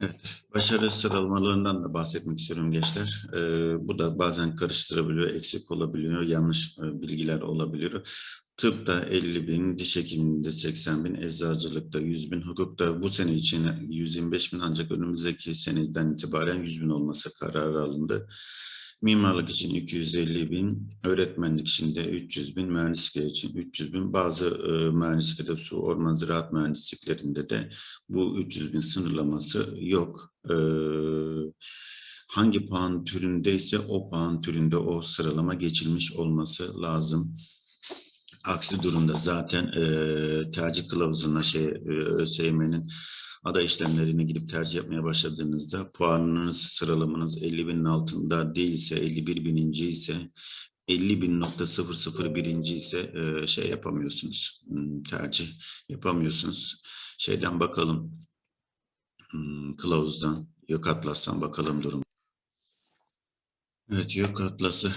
Evet, başarı sıralamalarından da bahsetmek istiyorum gençler. Ee, bu da bazen karıştırabiliyor, eksik olabiliyor, yanlış e, bilgiler olabiliyor. Tıpta 50 bin, diş hekimliğinde 80 bin, eczacılıkta 100 bin, hukukta bu sene için 125 bin ancak önümüzdeki seneden itibaren 100 bin olması kararı alındı. Mimarlık için 250 bin, öğretmenlik için de 300 bin, mühendislik için 300 bin. Bazı e, mühendislikte su, orman, ziraat mühendisliklerinde de bu 300 bin sınırlaması yok. E, hangi puan türündeyse o puan türünde o sıralama geçilmiş olması lazım. Aksi durumda zaten e, tercih kılavuzuna şey e, ÖSYM'nin aday işlemlerine gidip tercih yapmaya başladığınızda puanınız, sıralamanız 50 binin altında değilse, 51 bininci ise 50 bin nokta 001 ise e, şey yapamıyorsunuz, hmm, tercih yapamıyorsunuz. Şeyden bakalım, hmm, kılavuzdan, yok atlastan bakalım durum. Evet, yok atlası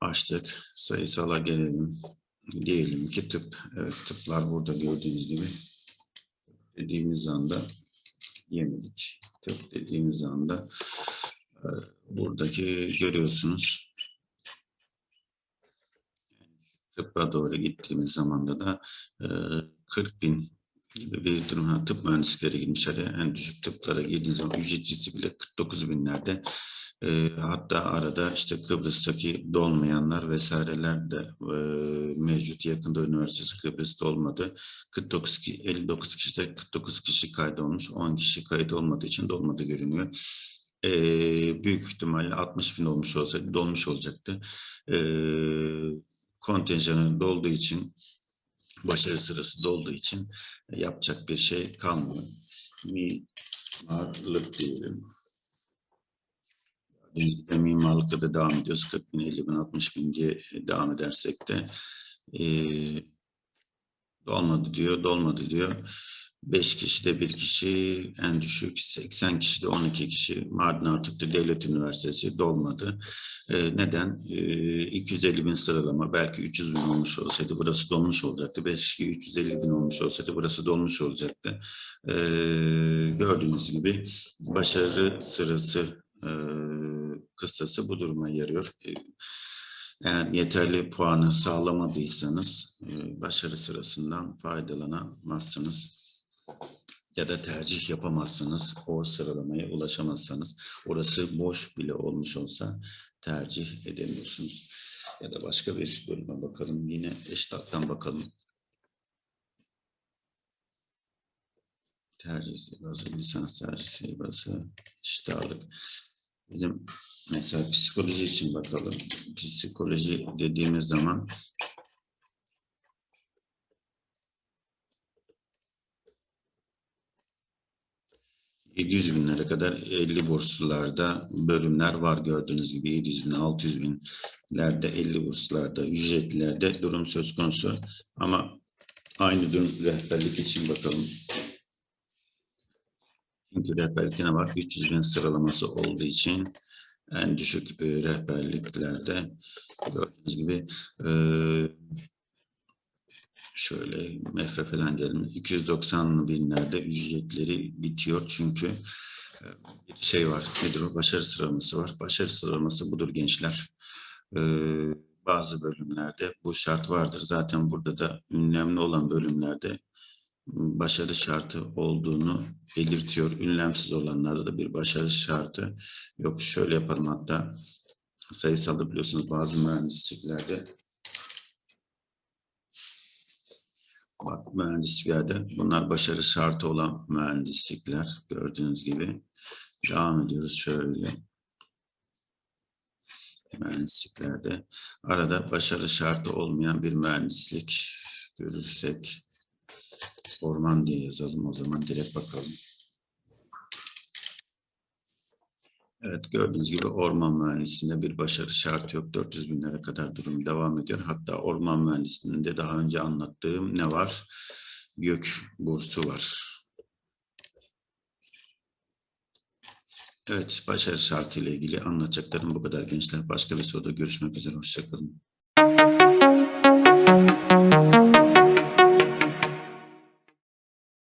açtık. Sayısala gelelim. Diyelim ki tıp. Evet, tıplar burada gördüğünüz gibi. Dediğimiz anda yemedik. Tıp dediğimiz anda e, buradaki görüyorsunuz. Tıbba doğru gittiğimiz zamanda da e, 40 bin durum. Ha, tıp mühendisleri girmiş araya. En düşük tıplara girdiğiniz zaman ücretlisi bile 49 binlerde. E, hatta arada işte Kıbrıs'taki dolmayanlar vesaireler de e, mevcut. Yakında üniversitesi Kıbrıs'ta olmadı. 49 ki 59 kişide 49 kişi kaydolmuş. 10 kişi kayıt olmadığı için dolmadı görünüyor. E, büyük ihtimalle 60 bin olmuş olsaydı dolmuş olacaktı. E, kontenjanı dolduğu için başarı sırası dolduğu için yapacak bir şey kalmıyor. Mimarlık diyelim. Denizde mimarlıkta da devam ediyoruz. 40 bin, 50 bin, 60 bin diye devam edersek de e, dolmadı diyor, dolmadı diyor. 5 kişi de bir kişi, en düşük 80 kişi de 12 kişi. Mardin Artuklu Devlet Üniversitesi dolmadı. E, neden? E, 250 bin sıralama, belki 300 bin olmuş olsaydı burası dolmuş olacaktı. 5 kişi 350 bin olmuş olsaydı burası dolmuş olacaktı. E, gördüğünüz gibi başarı sırası e, kıssası bu duruma yarıyor. Eğer yeterli puanı sağlamadıysanız e, başarı sırasından faydalanamazsınız ya da tercih yapamazsınız. O sıralamaya ulaşamazsanız orası boş bile olmuş olsa tercih edemiyorsunuz. Ya da başka bir bölüme bakalım. Yine eştattan bakalım. Tercih sırası, lisans tercih sırası, eşit Bizim mesela psikoloji için bakalım. Psikoloji dediğimiz zaman ...700 binlere kadar 50 burslarda bölümler var gördüğünüz gibi 700 bin, 600 binlerde 50 burslarda, ücretlilerde durum söz konusu. Ama aynı durum rehberlik için bakalım. Çünkü rehberlikte ne var? 300 bin sıralaması olduğu için en düşük e, rehberliklerde gördüğünüz gibi e, şöyle mefre falan gelin 290 binlerde ücretleri bitiyor çünkü e, bir şey var. Nedir o? Başarı sıralaması var. Başarı sıralaması budur gençler. E, bazı bölümlerde bu şart vardır. Zaten burada da ünlemli olan bölümlerde başarı şartı olduğunu belirtiyor. Ünlemsiz olanlarda da bir başarı şartı yok. Şöyle yapalım. Hatta sayısalda biliyorsunuz bazı mühendisliklerde mühendisliklerde bunlar başarı şartı olan mühendislikler gördüğünüz gibi devam ediyoruz şöyle mühendisliklerde arada başarı şartı olmayan bir mühendislik görürsek Orman diye yazalım o zaman direkt bakalım. Evet gördüğünüz gibi orman mühendisliğinde bir başarı şartı yok. 400 binlere kadar durum devam ediyor. Hatta orman mühendisliğinde daha önce anlattığım ne var? Gök bursu var. Evet başarı şartı ile ilgili anlatacaklarım bu kadar gençler. Başka bir soruda görüşmek üzere. Hoşçakalın.